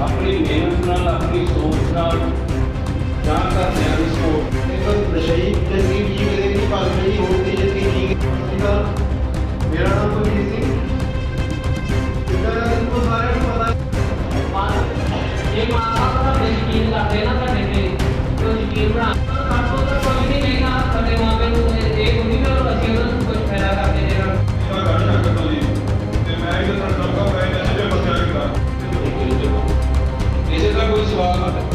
ਆਪਣੀ ਮਿਹਨਤ ਨਾਲ ਆਪਣੀ ਸੋਚ ਨਾਲ ਜਾਂ ਘਰਦਿਆਂ ਦੀ ਸਪੋਰਟ ਇੱਕ ਨਸ਼ਈ ਤਸਵੀਰ ਜੀ ਮੇਰੇ ਦੀ ਭਾਗ ਨਹੀਂ ਹੋਣੀ ਜਿੰਨੀ ਜੀ ਸੀਗਾ ਮੇਰਾ ਨਾਮ ਕੁਲਜੀਤ ਸਿੰਘ ਇਹਦਾ ਤੁਹਾਨੂੰ ਸਾਰਿਆਂ ਨੂੰ ਪਤਾ ਜੇ ਮਾਂ ਬਾਪ ਦਾ ਯਕੀਨ ਕਰਦੇ ਨਾ ਤੁਹਾਡੇ ਤੇ ਤੇ ਯਕੀਨ ਬਣਾ ਸਾਡੋ ਤਾਂ ਕੋਈ ਨਹੀਂ ਕਹੇਗਾ ਸਾਡੇ ਮਾਪੇ ਨੂੰ ਇਹ ਇਹ ਨਹੀਂ ਕਿ ਅਸੀਂ ਉਹਨਾਂ ਨੂੰ ਕੁਝ ਫਾਇਦਾ ਕਰਦੇ ਜੇ ਮੈਂ ਗਾੜੀ 政策物は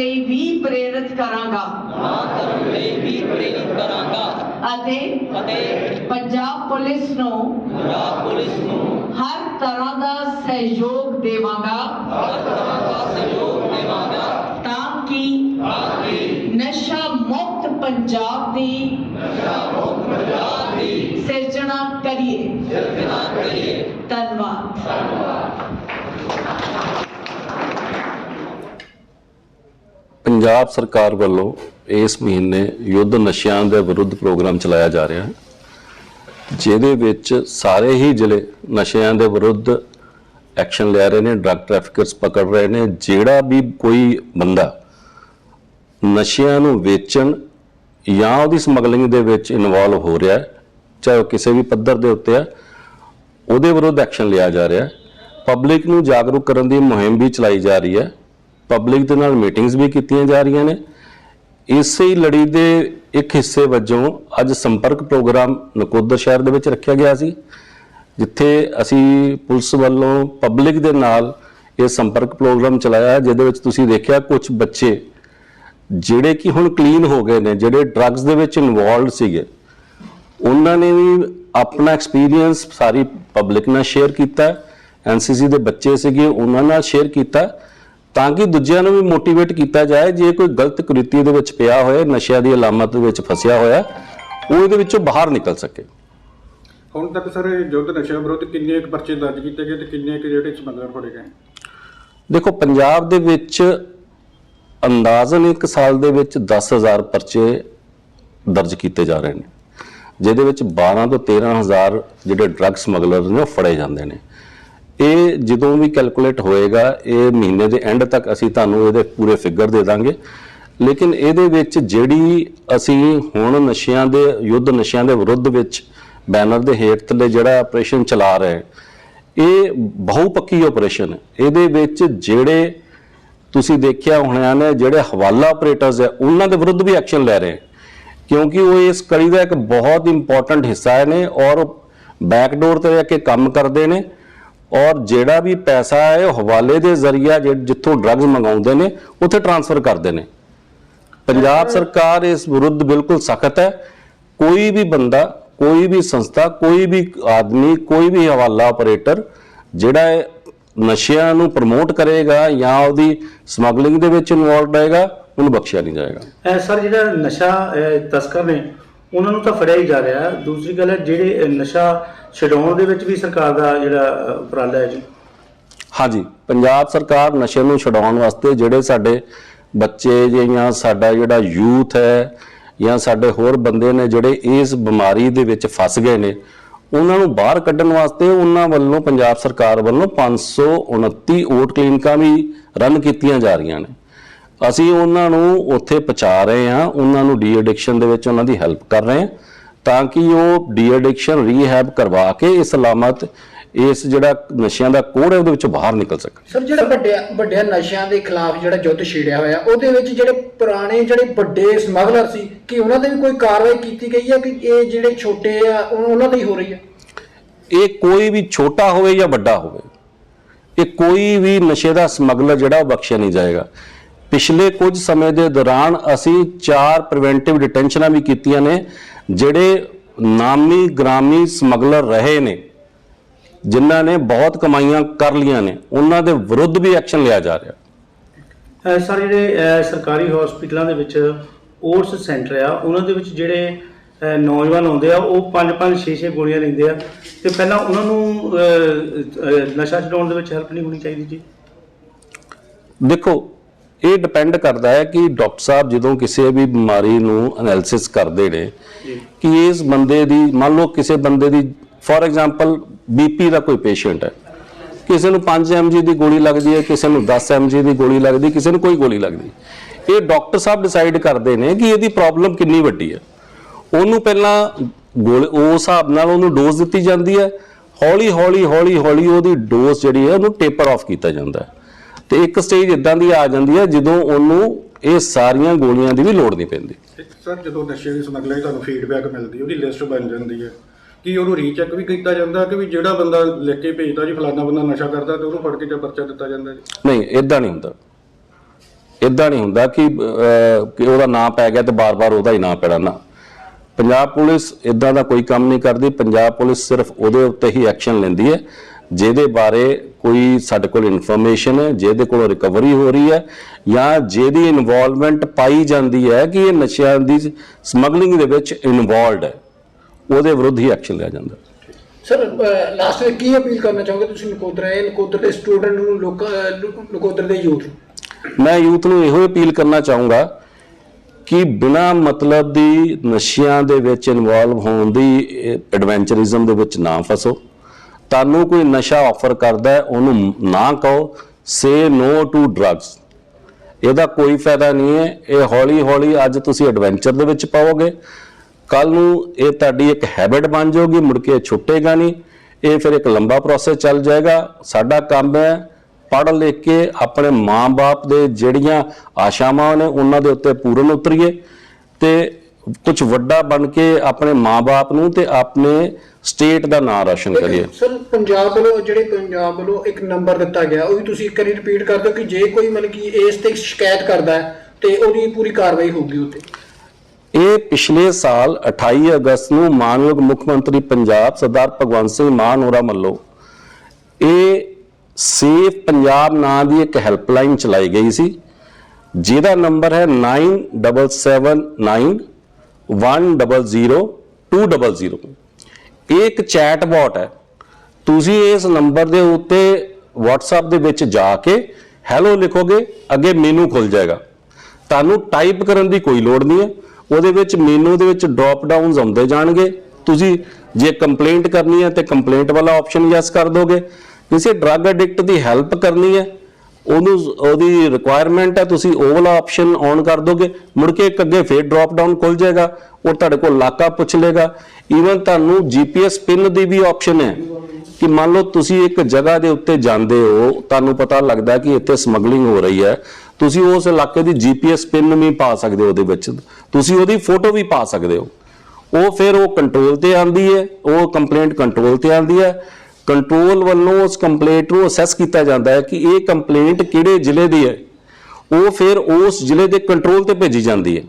ਲਈ ਵੀ ਪ੍ਰੇਰਿਤ ਕਰਾਂਗਾ ਨਾ ਕਰਨ ਲਈ ਵੀ ਪ੍ਰੇਰਿਤ ਕਰਾਂਗਾ ਅਤੇ ਅਤੇ ਪੰਜਾਬ ਪੁਲਿਸ ਨੂੰ ਪੰਜਾਬ ਪੁਲਿਸ ਨੂੰ ਹਰ ਤਰ੍ਹਾਂ ਦਾ ਸਹਿਯੋਗ ਦੇਵਾਂਗਾ ਹਰ ਤਰ੍ਹਾਂ ਦਾ ਸਹਿਯੋਗ ਦੇਵਾਂਗਾ ਤਾਂ ਕਿ ਤਾਂ ਕਿ ਨਸ਼ਾ ਮੁਕਤ ਪੰਜਾਬ ਦੀ ਪੰਜਾਬ ਦੀ ਸਿਰਜਣਾ ਕਰੀਏ ਸਿਰਜਣਾ ਕਰੀਏ ਧੰਨਵਾਦ ਪੰਜਾਬ ਸਰਕਾਰ ਵੱਲੋਂ ਇਸ ਮਹੀਨੇ ਯੁੱਧ ਨਸ਼ਿਆਂ ਦੇ ਵਿਰੁੱਧ ਪ੍ਰੋਗਰਾਮ ਚਲਾਇਆ ਜਾ ਰਿਹਾ ਹੈ, ਜਿਹਦੇ ਵਿੱਚ ਸਾਰੇ ਹੀ ਜ਼ਿਲ੍ਹੇ ਨਸ਼ਿਆਂ ਦੇ ਵਿਰੁੱਧ ਐਕਸ਼ਨ ਲੈ ਰਹੇ ਨੇ, ਡਰੱਗ ਟ੍ਰੈਫਿਕਰਸ ਪਕੜ ਰਹੇ ਨੇ, ਜਿਹੜਾ ਵੀ ਕੋਈ ਬੰਦਾ ਨਸ਼ਿਆਂ ਨੂੰ ਵੇਚਣ ਜਾਂ ਉਹਦੀ ਸਮਗਲਿੰਗ ਦੇ ਵਿੱਚ ਇਨਵੋਲਵ ਹੋ ਰਿਹਾ ਹੈ, ਚਾਹੇ ਉਹ ਕਿਸੇ ਵੀ ਪੱਧਰ ਦੇ ਉੱਤੇ ਹੈ, ਉਹਦੇ ਵਿਰੁੱਧ ਐਕਸ਼ਨ ਲਿਆ ਜਾ ਰਿਹਾ ਹੈ। ਪਬਲਿਕ ਨੂੰ ਜਾਗਰੂਕ ਕਰਨ ਦੀ ਮੁਹਿੰਮ ਵੀ ਚਲਾਈ ਜਾ ਰਹੀ ਹੈ। ਪਬਲਿਕ ਦੇ ਨਾਲ ਮੀਟਿੰਗਸ ਵੀ ਕੀਤੀਆਂ ਜਾ ਰਹੀਆਂ ਨੇ। ਇਸੇ ਹੀ ਲੜੀ ਦੇ ਇੱਕ ਹਿੱਸੇ ਵਜੋਂ ਅੱਜ ਸੰਪਰਕ ਪ੍ਰੋਗਰਾਮ ਨਕੋਦਰ ਸ਼ਹਿਰ ਦੇ ਵਿੱਚ ਰੱਖਿਆ ਗਿਆ ਸੀ, ਜਿੱਥੇ ਅਸੀਂ ਪੁਲਿਸ ਵੱਲੋਂ ਪਬਲਿਕ ਦੇ ਨਾਲ ਇਹ ਸੰਪਰਕ ਪ੍ਰੋਗਰਾਮ ਚਲਾਇਆ, ਜਿਹਦੇ ਵਿੱਚ ਤੁਸੀਂ ਦੇਖਿਆ ਕੁਝ ਬੱਚੇ ਜਿਹੜੇ ਕਿ ਹੁਣ ਕਲੀਨ ਹੋ ਗਏ ਨੇ, ਜਿਹੜੇ ਡਰੱਗਸ ਦੇ ਵਿੱਚ ਇਨਵੋਲਡ ਸੀਗੇ, ਉਹਨਾਂ ਨੇ ਵੀ ਆਪਣਾ ਐਕਸਪੀਰੀਅੰਸ ਸਾਰੀ ਪਬਲਿਕ ਨਾਲ ਸ਼ੇਅਰ ਕੀਤਾ। ਐਨਸੀਸੀ ਦੇ ਬੱਚੇ ਸੀਗੇ, ਉਹਨਾਂ ਨਾਲ ਸ਼ੇਅਰ ਕੀਤਾ। ਤਾਂ ਕਿ ਦੂਜਿਆਂ ਨੂੰ ਵੀ ਮੋਟੀਵੇਟ ਕੀਤਾ ਜਾਏ ਜੇ ਕੋਈ ਗਲਤ ਕ੍ਰਿਤੀ ਦੇ ਵਿੱਚ ਪਿਆ ਹੋਇਆ ਨਸ਼ਿਆਂ ਦੀ ਅਲਾਮਤ ਦੇ ਵਿੱਚ ਫਸਿਆ ਹੋਇਆ ਉਹ ਇਹਦੇ ਵਿੱਚੋਂ ਬਾਹਰ ਨਿਕਲ ਸਕੇ। ਹੁਣ ਤੱਕ ਸਰ ਯੁੱਧ ਨਸ਼ਾ ਵਿਰੁੱਧ ਕਿੰਨੇ ਕੁ ਪਰਚੇ ਦਰਜ ਕੀਤੇ ਗਏ ਤੇ ਕਿੰਨੇ ਕੁ ਜਿਹੜੇ ਸਮਗਲਰ ਫੜੇ ਗਏ? ਦੇਖੋ ਪੰਜਾਬ ਦੇ ਵਿੱਚ ਅੰਦਾਜ਼ਨ ਇੱਕ ਸਾਲ ਦੇ ਵਿੱਚ 10000 ਪਰਚੇ ਦਰਜ ਕੀਤੇ ਜਾ ਰਹੇ ਨੇ ਜਿਹਦੇ ਵਿੱਚ 12 ਤੋਂ 13000 ਜਿਹੜੇ ਡਰੱਗ ਸਮਗਲਰ ਨੇ ਉਹ ਫੜੇ ਜਾਂਦੇ ਨੇ। ਇਹ ਜਦੋਂ ਵੀ ਕੈਲਕੂਲੇਟ ਹੋਏਗਾ, ਇਹ ਮਹੀਨੇ ਦੇ ਐਂਡ ਤੱਕ ਅਸੀਂ ਤੁਹਾਨੂੰ ਇਹਦੇ ਪੂਰੇ ਫਿਗਰ ਦੇ ਦਾਂਗੇ। ਲੇਕਿਨ ਇਹਦੇ ਵਿੱਚ ਜਿਹੜੀ ਅਸੀਂ ਹੁਣ ਨਸ਼ਿਆਂ ਦੇ, ਯੁੱਧ ਨਸ਼ਿਆਂ ਦੇ ਵਿਰੁੱਧ ਵਿੱਚ ਬੈਨਰ ਦੇ ਹੇਠਲੇ ਜਿਹੜਾ ਆਪਰੇਸ਼ਨ ਚਲਾ ਰਹੇ, ਇਹ ਬਹੁਪੱਕੀ ਆਪਰੇਸ਼ਨ ਹੈ ਇਹਦੇ ਵਿੱਚ ਜਿਹੜੇ ਤੁਸੀਂ ਦੇਖਿਆ ਹੋਣਾ ਨੇ, ਜਿਹੜੇ ਹਵਾਲਾ ਆਪਰੇਟਰਸ ਹੈ, ਉਹਨਾਂ ਦੇ ਵਿਰੁੱਧ ਵੀ ਐਕਸ਼ਨ ਲੈ ਰਹੇ। ਕਿਉਂਕਿ ਉਹ ਇਸ ਕੜੀ ਦਾ ਇੱਕ ਬਹੁਤ ਇੰਪੋਰਟੈਂਟ ਹਿੱਸਾ ਨੇ ਔਰ ਬੈਕਡੋਰ ਤੇ ਰਹਿ ਕੇ ਕੰਮ ਕਰਦੇ ਨੇ। ਔਰ ਜਿਹੜਾ ਵੀ ਪੈਸਾ ਹੈ ਉਹ ਹਵਾਲੇ ਦੇ ਜ਼ਰੀਆ ਜਿੱਥੋਂ ਡਰੱਗਸ ਮੰਗਾਉਂਦੇ ਨੇ ਉੱਥੇ ਟ੍ਰਾਂਸਫਰ ਕਰਦੇ ਨੇ। ਪੰਜਾਬ ਸਰਕਾਰ ਇਸ ਵਿਰੁੱਧ ਬਿਲਕੁਲ ਸਖਤ ਹੈ। ਕੋਈ ਵੀ ਬੰਦਾ ਕੋਈ ਵੀ ਸੰਸਥਾ ਕੋਈ ਵੀ ਆਦਮੀ ਕੋਈ ਵੀ ਹਵਾਲਾ ਆਪਰੇਟਰ ਜਿਹੜਾ ਨਸ਼ਿਆਂ ਨੂੰ ਪ੍ਰਮੋਟ ਕਰੇਗਾ ਜਾਂ ਉਹਦੀ ਸਮਗਲਿੰਗ ਦੇ ਵਿੱਚ ਇਨਵੋਲਡ ਰਹੇਗਾ ਉਹਨੂੰ ਬਖਸ਼ਿਆ ਨਹੀਂ ਜਾਏਗਾ। ਸਰ ਜਿਹੜਾ ਨਸ਼ਾ ਤਸਕਰ ਨੇ ਉਹਨਾਂ ਨੂੰ ਤਾਂ ਫੜਿਆ ਹੀ ਜਾ ਰਿਹਾ ਦੂਸਰੀ ਗੱਲ ਹੈ, ਜਿਹੜੇ ਨਸ਼ਾ ਛਡਾਉਣ ਦੇ ਵਿੱਚ ਵੀ ਸਰਕਾਰ ਦਾ ਜਿਹੜਾ ਉਪਰਾਲਾ ਹੈ ਜੀ। ਹਾਂਜੀ, ਪੰਜਾਬ ਸਰਕਾਰ ਨਸ਼ੇ ਨੂੰ ਛਡਾਉਣ ਵਾਸਤੇ ਜਿਹੜੇ ਸਾਡੇ ਬੱਚੇ ਜਾਂ ਸਾਡਾ ਜਿਹੜਾ ਯੂਥ ਹੈ ਜਾਂ ਸਾਡੇ ਹੋਰ ਬੰਦੇ ਨੇ ਜਿਹੜੇ ਇਸ ਬਿਮਾਰੀ ਦੇ ਵਿੱਚ ਫਸ ਗਏ ਨੇ, ਉਹਨਾਂ ਨੂੰ ਬਾਹਰ ਕੱਢਣ ਵਾਸਤੇ ਉਹਨਾਂ ਵੱਲੋਂ, ਪੰਜਾਬ ਸਰਕਾਰ ਵੱਲੋਂ 529 ਓਟ ਕਲੀਨਿਕਾਂ ਵੀ ਰਨ ਕੀਤੀਆਂ ਜਾ ਰਹੀਆਂ ਨੇ। ਅਸੀਂ ਉਹਨਾਂ ਨੂੰ ਉੱਥੇ ਪਹੁੰਚਾ ਰਹੇ ਹਾਂ ਉਹਨਾਂ ਨੂੰ ਡੀ ਐਡਿਕਸ਼ਨ ਦੇ ਵਿੱਚ ਉਹਨਾਂ ਦੀ ਹੈਲਪ ਕਰ ਰਹੇ ਹਾਂ ਤਾਂ ਕਿ ਉਹ ਡੀ ਐਡਿਕਸ਼ਨ ਰੀਹੈਬ ਕਰਵਾ ਕੇ ਇਸ ਸਲਾਮਤ ਇਸ ਜਿਹੜਾ ਨਸ਼ਿਆਂ ਦਾ ਕੋੜ ਹੈ ਉਹਦੇ ਵਿੱਚੋਂ ਬਾਹਰ ਨਿਕਲ ਸਕਣ। ਸਰ ਜਿਹੜਾ ਵੱਡਿਆ ਵੱਡਿਆਂ ਨਸ਼ਿਆਂ ਦੇ ਖਿਲਾਫ ਜਿਹੜਾ ਯੁੱਧ ਛੇੜਿਆ ਹੋਇਆ ਉਹਦੇ ਵਿੱਚ ਜਿਹੜੇ ਪੁਰਾਣੇ ਜਿਹੜੇ ਵੱਡੇ ਸਮਗਲਰ ਸੀ ਕਿ ਉਹਨਾਂ ਤੇ ਵੀ ਕੋਈ ਕਾਰਵਾਈ ਕੀਤੀ ਗਈ ਹੈ ਕਿ ਇਹ ਜਿਹੜੇ ਛੋਟੇ ਆ ਉਹ- ਉਹਨਾਂ ਤੇ ਹੀ ਹੋ ਰਹੀ ਹੈ? ਇਹ ਕੋਈ ਵੀ ਛੋਟਾ ਹੋਵੇ ਜਾਂ ਵੱਡਾ ਹੋਵੇ ਇਹ ਕੋਈ ਵੀ ਨਸ਼ੇ ਦਾ ਸਮਗਲਰ ਜਿਹੜਾ ਉਹ ਬਖਸ਼ਿਆ ਨਹੀਂ ਜਾਏਗਾ। ਪਿਛਲੇ ਕੁਝ ਸਮੇਂ ਦੇ ਦੌਰਾਨ ਅਸੀਂ ਚਾਰ ਪ੍ਰੀਵੈਂਟਿਵ ਡਿਟੈਂਸ਼ਨਾਂ ਵੀ ਕੀਤੀਆਂ ਨੇ ਜਿਹੜੇ ਨਾਮੀ ਗ੍ਰਾਮੀ ਸਮਗਲਰ ਰਹੇ ਨੇ ਜਿਨ੍ਹਾਂ ਨੇ ਬਹੁਤ ਕਮਾਈਆਂ ਕਰ ਲੀਆਂ ਨੇ ਉਹਨਾਂ ਦੇ ਵਿਰੁੱਧ ਵੀ ਐਕਸ਼ਨ ਲਿਆ ਜਾ ਰਿਹਾ। ਸਰ ਜਿਹੜੇ ਸਰਕਾਰੀ ਹਸਪੀਟਲਾਂ ਦੇ ਵਿੱਚ ਓਟਸ ਸੈਂਟਰ ਆ ਉਹਨਾਂ ਦੇ ਵਿੱਚ ਜਿਹੜੇ ਨੌਜਵਾਨ ਆਉਂਦੇ ਆ ਉਹ 5-5 6-6 ਗੋਲੀਆਂ ਲੈਂਦੇ ਆ। ਤੇ ਪਹਿਲਾਂ ਉਹਨਾਂ ਨੂੰ ਨਸ਼ਾ ਛਡਾਉਣ ਦੇ ਵਿੱਚ ਹੈਲਪ ਨਹੀਂ ਹੋਣੀ ਚਾਹੀਦੀ ਜੀ? ਦੇਖੋ ਇਹ ਡਿਪੈਂਡ ਕਰਦਾ ਹੈ ਕਿ ਡਾਕਟਰ ਸਾਹਿਬ ਜਦੋਂ ਕਿਸੇ ਵੀ ਬਿਮਾਰੀ ਨੂੰ ਐਨਾਲਿਸਿਸ ਕਰਦੇ ਨੇ ਕਿ ਇਸ ਬੰਦੇ ਦੀ ਮੰਨ ਲਓ ਕਿਸੇ ਬੰਦੇ ਦੀ ਫੋਰ ਐਗਜ਼ਾਮਪਲ ਬੀਪੀ ਦਾ ਕੋਈ ਪੇਸ਼ੈਂਟ ਹੈ। ਕਿਸੇ ਨੂੰ 5 mg ਦੀ ਗੋਲੀ ਲੱਗਦੀ ਹੈ ਕਿਸੇ ਨੂੰ 10 mg ਦੀ ਗੋਲੀ ਲੱਗਦੀ ਕਿਸੇ ਨੂੰ ਕੋਈ ਗੋਲੀ ਲੱਗਦੀ। ਇਹ ਡਾਕਟਰ ਸਾਹਿਬ ਡਿਸਾਈਡ ਕਰਦੇ ਨੇ ਕਿ ਇਹਦੀ ਪ੍ਰੋਬਲਮ ਕਿੰਨੀ ਵੱਡੀ ਹੈ। ਉਹਨੂੰ ਪਹਿਲਾਂ ਗੋਲ ਉਸ ਹਿਸਾਬ ਨਾਲ ਉਹਨੂੰ ਡੋਜ਼ ਦਿੱਤੀ ਜਾਂਦੀ ਹੈ। ਹੌਲੀ ਹੌਲੀ ਹੌਲੀ ਹੌਲੀ ਉਹਦੀ ਡੋਜ਼ ਜਿਹੜੀ ਹੈ ਉਹਨੂੰ ਟੇਪਰ ਆਫ ਕੀਤਾ ਜਾਂਦਾ ਹੈ। ਤੇ ਇੱਕ ਸਟੇਜ ਇਦਾਂ ਦੀ ਆ ਜਾਂਦੀ ਹੈ ਜਦੋਂ ਉਹਨੂੰ ਇਹ ਸਾਰੀਆਂ ਗੋਲੀਆਂ ਦੀ ਵੀ ਲੋੜ ਨਹੀਂ ਪੈਂਦੀ। ਸਰ ਜਦੋਂ ਨਸ਼ੇ ਦੀ ਸਮਗਲਿੰਗ ਤੁਹਾਨੂੰ ਫੀਡਬੈਕ ਮਿਲਦੀ ਉਹਦੀ ਲਿਸਟ ਬਣ ਜਾਂਦੀ ਹੈ। ਕੀ ਉਹਨੂੰ ਰੀਚੈਕ ਵੀ ਕੀਤਾ ਜਾਂਦਾ ਕਿ ਵੀ ਜਿਹੜਾ ਬੰਦਾ ਲਿਖ ਕੇ ਭੇਜਦਾ ਜੀ ਫਲਾਨਾ ਬੰਦਾ ਨਸ਼ਾ ਕਰਦਾ ਤੇ ਉਹਨੂੰ ਫੜ ਕੇ ਤੇ ਪਰਚਾ ਦਿੱਤਾ ਜਾਂਦਾ ਜੀ? ਨਹੀਂ ਇਦਾਂ ਨਹੀਂ ਹੁੰਦਾ। ਇਦਾਂ ਨਹੀਂ ਹੁੰਦਾ ਕਿ ਉਹਦਾ ਨਾਂ ਪੈ ਗਿਆ ਤੇ ਬਾਰ-ਬਾਰ ਉਹਦਾ ਹੀ ਨਾਂ ਪੈਣਾ ਨਾ। ਪੰਜਾਬ ਪੁਲਿਸ ਇਦਾਂ ਦਾ ਕੋਈ ਕੰਮ ਨਹੀਂ ਕਰਦੀ। ਪੰਜਾਬ ਪੁਲਿਸ ਸਿਰਫ ਉਹਦੇ ਉੱਤੇ ਹੀ ਐਕਸ਼ਨ ਲੈਂਦੀ ਹੈ। ਜਿਹਦੇ ਬਾਰੇ ਕੋਈ ਸਾਡੇ ਕੋਲ ਇਨਫੋਰਮੇਸ਼ਨ ਹੈ ਜਿਹਦੇ ਕੋਲ ਰਿਕਵਰੀ ਹੋ ਰਹੀ ਹੈ ਜਾਂ ਜਿਹਦੀ ਇਨਵੋਲਵਮੈਂਟ ਪਾਈ ਜਾਂਦੀ ਹੈ ਕਿ ਇਹ ਨਸ਼ਿਆਂ ਦੀ ਸਮਗਲਿੰਗ ਦੇ ਵਿੱਚ ਇਨਵੋਲਡ ਹੈ ਉਹਦੇ ਵਿਰੁੱਧ ਹੀ ਐਕਸ਼ਨ ਲਿਆ ਜਾਂਦਾ। ਹੈ ਸਰ ਲਾਸਟ ਵਿੱਚ ਕੀ ਅਪੀਲ ਕਰਨਾ ਚਾਹੋਗੇ ਤੁਸੀਂ ਨਕੋਦਰ ਆਏ ਨਕੋਦਰ ਦੇ ਸਟੂਡੈਂਟ ਨੂੰ ਲੋਕਾਂ ਨਕੋਦਰ ਦੇ ਯੂਥ ਮੈਂ ਯੂਥ ਨੂੰ ਇਹੋ ਅਪੀਲ ਕਰਨਾ ਚਾਹੂੰਗਾ ਕਿ ਬਿਨਾ ਮਤਲਬ ਦੀ ਨਸ਼ਿਆਂ ਦੇ ਵਿੱਚ ਇਨਵੋਲਵ ਹੋਣ ਦੀ ਐਡਵੈਂਚਰਿਜ਼ਮ ਦੇ ਵਿੱਚ ਨਾ ਫਸੋ। ਤੁਹਾਨੂੰ ਕੋਈ ਨਸ਼ਾ ਆਫਰ ਕਰਦਾ ਹੈ, ਉਹਨੂੰ ਨਾ ਕਹੋ। ਸੇ ਨੋ ਟੂ ਡਰੱਗਸ ਇਹਦਾ ਕੋਈ ਫਾਇਦਾ ਨਹੀਂ ਹੈ। ਇਹ ਹੌਲੀ ਹੌਲੀ ਅੱਜ ਤੁਸੀਂ ਐਡਵੈਂਚਰ ਦੇ ਵਿੱਚ ਪਾਓਗੇ। ਕੱਲ ਨੂੰ ਇਹ ਤੁਹਾਡੀ ਇੱਕ ਹੈਬਿਟ ਬਣ ਜਾਊਗੀ, ਮੁੜ ਕੇ ਛੁੱਟੇਗਾ ਨਹੀਂ। ਇਹ ਫਿਰ ਇੱਕ ਲੰਬਾ ਪ੍ਰੋਸੈਸ ਚੱਲ ਜਾਏਗਾ। ਸਾਡਾ ਕੰਮ ਹੈ ਪੜ੍ਹ ਲਿਖ ਕੇ ਆਪਣੇ ਮਾਂ-ਬਾਪ ਦੇ ਜਿਹੜੀਆਂ ਆਸ਼ਾਵਾਂ ਨੇ, ਉਹਨਾਂ ਦੇ ਉੱਤੇ ਪੂਰਨ ਉਤਰੀਏ। ਤੇ ਕੁਝ ਵੱਡਾ ਬਣ ਕੇ ਆਪਣੇ ਮਾਂ-ਬਾਪ ਨੂੰ ਤੇ ਆਪਣੇ ਸਟੇਟ ਦਾ ਨਾਮ ਰੋਸ਼ਨ ਕਰੀਏ। ਸਰ ਪੰਜਾਬ ਵੱਲੋਂ ਜਿਹੜੇ ਪੰਜਾਬ ਵੱਲੋਂ ਇੱਕ ਨੰਬਰ ਦਿੱਤਾ ਗਿਆ ਉਹ ਵੀ ਤੁਸੀਂ ਇੱਕ ਵਾਰੀ ਰਿਪੀਟ ਕਰ ਦਿਓ ਕਿ ਜੇ ਕੋਈ ਮਤਲਬ ਕਿ ਇਸ ਤੇ ਸ਼ਿਕਾਇਤ ਕਰਦਾ ਹੈ ਤੇ ਉਹਦੀ ਪੂਰੀ ਕਾਰਵਾਈ ਹੋਊਗੀ ਉੱਤੇ ਇਹ ਪਿਛਲੇ ਸਾਲ 28 ਅਗਸਤ ਨੂੰ ਮਾਨਯੋਗ ਮੁੱਖ ਮੰਤਰੀ ਪੰਜਾਬ ਸਰਦਾਰ ਭਗਵੰਤ ਸਿੰਘ ਮਾਨ ਹੋਰਾਂ ਵੱਲੋਂ ਇਹ ਸੇਫ ਪੰਜਾਬ ਨਾਂ ਦੀ ਇੱਕ ਹੈਲਪਲਾਈਨ ਚਲਾਈ ਗਈ ਸੀ ਜਿਹਦਾ ਨੰਬਰ ਹੈ 9779100200 ਇਹ ਇੱਕ ਚੈਟ ਬਾਟ ਹੈ। ਤੁਸੀਂ ਇਸ ਨੰਬਰ ਦੇ ਉੱਤੇ WhatsApp ਦੇ ਵਿੱਚ ਜਾ ਕੇ ਹੈਲੋ ਲਿਖੋਗੇ, ਅੱਗੇ ਮੈਨੂ ਖੁੱਲ ਜਾਏਗਾ। ਤੁਹਾਨੂੰ ਟਾਈਪ ਕਰਨ ਦੀ ਕੋਈ ਲੋੜ ਨਹੀਂ ਹੈ। ਉਹਦੇ ਵਿੱਚ ਮੈਨੂ ਦੇ ਵਿੱਚ ਡ੍ਰੌਪ ਡਾਊਨਸ ਆਉਂਦੇ ਜਾਣਗੇ। ਤੁਸੀਂ ਜੇ ਕੰਪਲੇਂਟ ਕਰਨੀ ਹੈ ਤੇ ਕੰਪਲੇਂਟ ਵਾਲਾ ਆਪਸ਼ਨ ਯੈਸ ਕਰ ਦੋਗੇ। ਕਿਸੇ ਡਰੱਗ ਐਡਿਕਟ ਦੀ ਹੈਲਪ ਕਰਨੀ ਹੈ ਉਹਨੂੰ ਉਹਦੀ ਰਿਕੁਆਇਰਮੈਂਟ ਹੈ, ਤੁਸੀਂ ਉਹ ਵਾਲਾ ਆਪਸ਼ਨ ਔਨ ਕਰ ਦੋਗੇ। ਮੁੜ ਕੇ ਇੱਕ ਅੱਗੇ ਫੇਰ ਡ੍ਰੌਪ ਡਾਊਨ ਖੁੱਲ ਜਾਏਗਾ, ਉਹ ਤੁਹਾਡੇ ਕੋਲ ਇਲਾਕਾ ਪੁੱਛ ਲੇਗਾ ਈਵਨ ਤੁਹਾਨੂੰ ਜੀਪੀਐਸ ਪਿਨ ਦੀ ਵੀ ਆਪਸ਼ਨ ਹੈ ਕਿ ਮੰਨ ਲਓ ਤੁਸੀਂ ਇੱਕ ਜਗ੍ਹਾ ਦੇ ਉੱਤੇ ਜਾਂਦੇ ਹੋ, ਤੁਹਾਨੂੰ ਪਤਾ ਲੱਗਦਾ ਕਿ ਇੱਥੇ ਸਮਗਲਿੰਗ ਹੋ ਰਹੀ ਹੈ। ਤੁਸੀਂ ਉਸ ਇਲਾਕੇ ਦੀ ਜੀਪੀਐਸ ਪਿਨ ਵੀ ਪਾ ਸਕਦੇ ਹੋ ਉਹਦੇ ਵਿੱਚ। ਤੁਸੀਂ ਉਹਦੀ ਫੋਟੋ ਵੀ ਪਾ ਸਕਦੇ ਹੋ। ਉਹ ਫਿਰ ਉਹ ਕੰਟਰੋਲ ਤੇ ਆਂਦੀ ਹੈ, ਉਹ ਕੰਪਲੇਂਟ ਕੰਟਰੋਲ ਤੇ ਆਂਦੀ ਹੈ। ਕੰਟਰੋਲ ਵੱਲੋਂ ਉਸ ਕੰਪਲੇਂਟ ਨੂੰ ਅਸੈਸ ਕੀਤਾ ਜਾਂਦਾ ਹੈ ਕਿ ਇਹ ਕੰਪਲੇਂਟ ਕਿਹੜੇ ਜ਼ਿਲ੍ਹੇ ਦੀ ਹੈ। ਉਹ ਫਿਰ ਉਸ ਜ਼ਿਲ੍ਹੇ ਦੇ ਕੰਟਰੋਲ ਤੇ ਭੇਜੀ ਜਾਂਦੀ ਹੈ।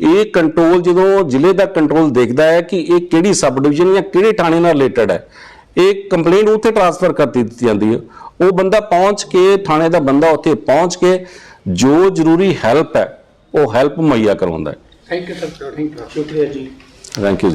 ਇਹ ਕੰਟਰੋਲ ਜਦੋਂ ਜ਼ਿਲ੍ਹੇ ਦਾ ਕੰਟਰੋਲ ਦੇਖਦਾ ਹੈ ਕਿ ਇਹ ਕਿਹੜੀ ਸਬ ਡਿਵੀਜ਼ਨ ਜਾਂ ਕਿਹੜੇ ਥਾਣੇ ਨਾਲ ਰਿਲੇਟਡ ਹੈ ਇਹ ਕੰਪਲੇਂਟ ਉੱਥੇ ਟ੍ਰਾਂਸਫਰ ਕਰ ਦਿੱਤੀ ਜਾਂਦੀ ਹੈ। ਉਹ ਬੰਦਾ ਪਹੁੰਚ ਕੇ ਥਾਣੇ ਦਾ ਬੰਦਾ ਉੱਥੇ ਪਹੁੰਚ ਕੇ ਜੋ ਜ਼ਰੂਰੀ ਹੈਲਪ ਹੈ ਉਹ ਹੈਲਪ ਮੁਹੱਈਆ ਕਰਵਾਉਂਦਾ ਹੈ। Thank you sir thank you ਸ਼ੁਕਰੀਆ ਜੀ ਥੈਂਕ ਯੂ